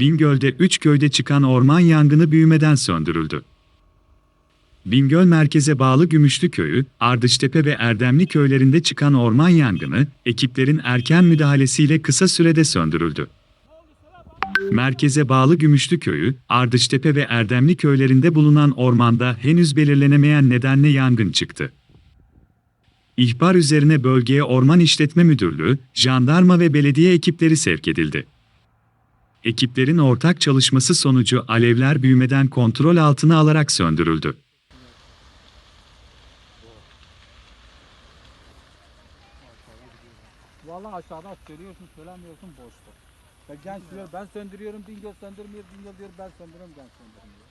Bingöl'de 3 köyde çıkan orman yangını büyümeden söndürüldü. Bingöl merkeze bağlı Gümüşlü Köyü, Ardıştepe ve Erdemli köylerinde çıkan orman yangını, ekiplerin erken müdahalesiyle kısa sürede söndürüldü. Merkeze bağlı Gümüşlü Köyü, Ardıştepe ve Erdemli köylerinde bulunan ormanda henüz belirlenemeyen nedenle yangın çıktı. İhbar üzerine bölgeye Orman İşletme Müdürlüğü, jandarma ve belediye ekipleri sevk edildi. Ekiplerin ortak çalışması sonucu alevler büyümeden kontrol altına alarak söndürüldü. Vallahi aşağıda söylüyorsun söylemiyorsun boştur. Ve genç diyor ben söndürüyorum Bingöl söndürmüyor Bingöl diyor ben söndürüyorum genç söndürmüyor.